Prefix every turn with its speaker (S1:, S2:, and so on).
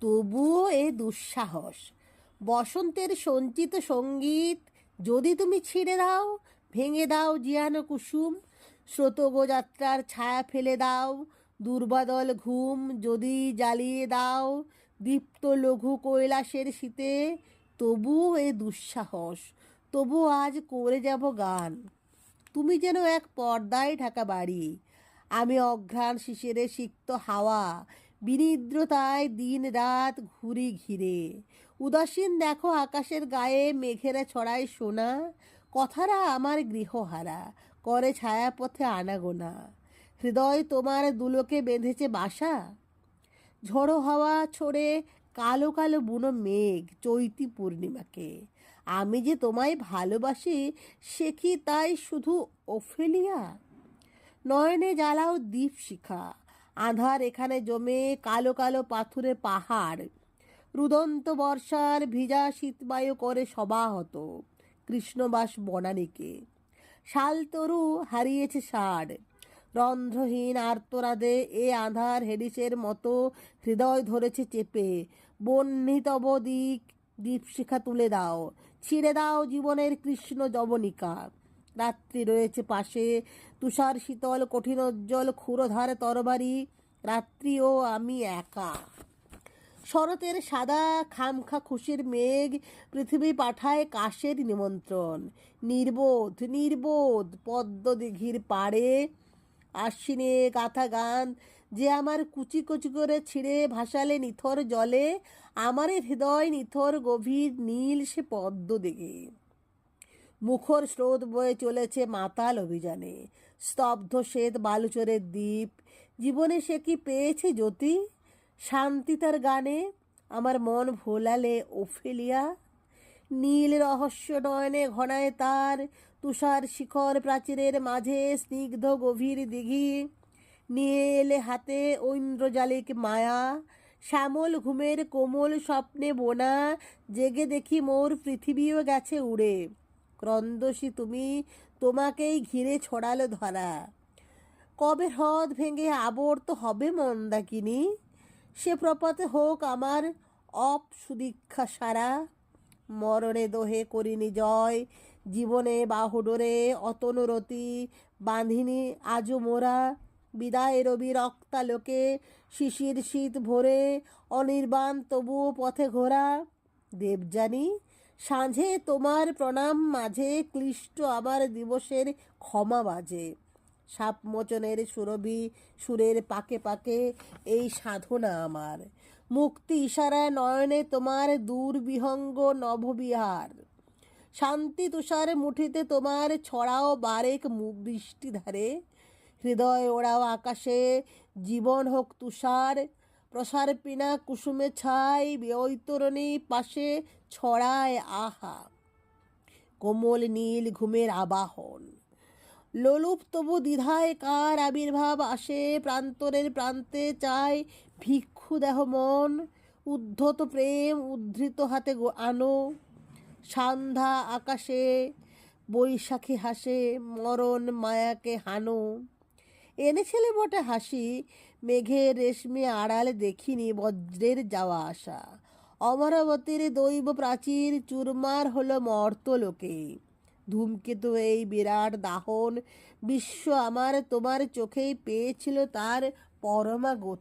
S1: তবুও এ দুঃসাহস। বসন্তের সঞ্চিত সংগীত যদি তুমি ছিঁড়ে দাও, ভেঙে দাও জিয়ানো কুসুম। স্রোতগোযাত্রার ছায়া ফেলে দাও, দুর্বাদল ঘুম যদি জ্বালিয়ে দাও, দীপ্ত লঘু কৈলাসের শীতে, তবুও এ দুঃসাহস। তবু আজ করে যাব গান। তুমি যেন এক পর্দায় ঢাকা বাড়ি। আমি অঘ্রাণ শিশিরে সিক্ত হাওয়া বিনিদ্রতায় দিন রাত ঘুরি ঘিরে। উদাসীন দেখো আকাশের গায়ে মেঘেরা ছড়ায় সোনা। কথারা আমার গৃহহারা, করে ছায়াপথে আনাগোনা। হৃদয় তোমার দুলোকে বেঁধেছে বাসা। ঝড়ো হাওয়া ছড়ে কালো কালো বুনো মেঘ চৈতি পূর্ণিমাকে। আমি যে তোমায় ভালোবাসি, সে কি তাই শুধু ওফেলিয়া? নয়নে জ্বালাও দ্বীপ শিখা আধার এখানে জমে কালো কালো পাথুরে পাহাড়। রুদন্ত বর্ষার ভিজা শীতবায়ু করে সবাহত কৃষ্ণবাস বনানীকে। শালতরু হারিয়েছে ষাড়। রন্ধ্রহীন আর্তরাদে এ আধার হেডিসের মতো হৃদয় ধরেছে চেপে। বহ্নিতব দিক দীপশিখা তুলে দাও, ছিঁড়ে দাও জীবনের কৃষ্ণ জবনিকা রাত্রি রয়েছে পাশে। তুষার, শীতল কঠিনোজ্জ্বল ক্ষুরধার, তরবারি। রাত্রি ও আমি একা। শরতের সাদা, খামখা খুশির মেঘ পৃথিবী পাঠায় কাশের নিমন্ত্রণ। নির্বোধ নির্বোধ পদ্ম দিঘির পাড়ে। আশ্বিনে গাথা গান, যে আমার কুচি কুচি করে ছিঁড়ে ভাসালে নিথর জলে, আমারে হৃদয় নিথর গভীর নীল সে পদ্ম দিঘি মুখর স্রোত বয়ে চলেছে মাতাল অভিযানে। স্তব্ধ শ্বেত বালুচরের দ্বীপ। জীবনে সে কি পেয়েছে জ্যোতি? শান্তি তার গানে। আমার মন ভোলালে ওফেলিয়া। নীল রহস্য নয়নে ঘনায় তার। তুষার শিখর প্রাচীরের মাঝে স্নিগ্ধ গভীর দিঘি। নিয়ে এলে হাতে ঐন্দ্রজালিক মায়া। শ্যামল ঘুমের কোমল স্বপ্নে বোনা। জেগে দেখি মোর পৃথিবীও গেছে উড়ে। ক্রন্দসী তুমি তোমাকেই ঘিরে ছড়ালো ধরা। কবে হ্রদ ভেঙে আবর্ত হবে মন্দাকিনী সে প্রপাতে হোক আমার অপ সুদীক্ষা সারা। মরণে দোহে করিনি জয়, জীবনে বাহুডোরে অতনুরতি বাঁধিনি আজও মোরা। বিদায় রবি রক্তালোকে, শিশির শীত ভরে, অনির্বাণ তবু পথে ঘোরা। দেবজানী সাঁঝে তোমার প্রণাম, মাঝে ক্লিষ্ট আবার দিবসের ক্ষমা বাজে। সাপমোচনের সুরভি, সুরের পাকে পাকে এই সাধনা আমার। মুক্তি ইশারায় নয়নে তোমার দূর বিহঙ্গ নভবিহার শান্তি তুষার মুঠিতে তোমার ছড়াও বারেক মু- বৃষ্টি ধারে হৃদয় ওড়াও আকাশে, জীবন হোক তুষার প্রসার পিনা কুসুমে ছাই বৈতরণী পাশে ছড়ায় আহা। কোমল নীল ঘুমের আবাহন। লোলুপ তবু দ্বিধায় কার আবির্ভাব আসে, প্রান্তরের প্রান্তে চায় ভিক্ষু দেহ মন, উদ্ধত প্রেম উদ্ধৃত হাতে আনো। সন্ধ্যা আকাশে বৈশাখী হাসে, মরণ মায়াকে হানো। এনেছিলে বটে হাসি মেঘের রেশমে আড়ালে দেখিনি বজ্রের যাওয়া আসা অমরাবতীর দৈব প্রাচীর চুরমার হলো মর্ত লোকে। ধূমকেতু এই বিরাট দাহন বিশ্ব আমার তোমার চোখেই পেয়েছিল তার পরমা গতি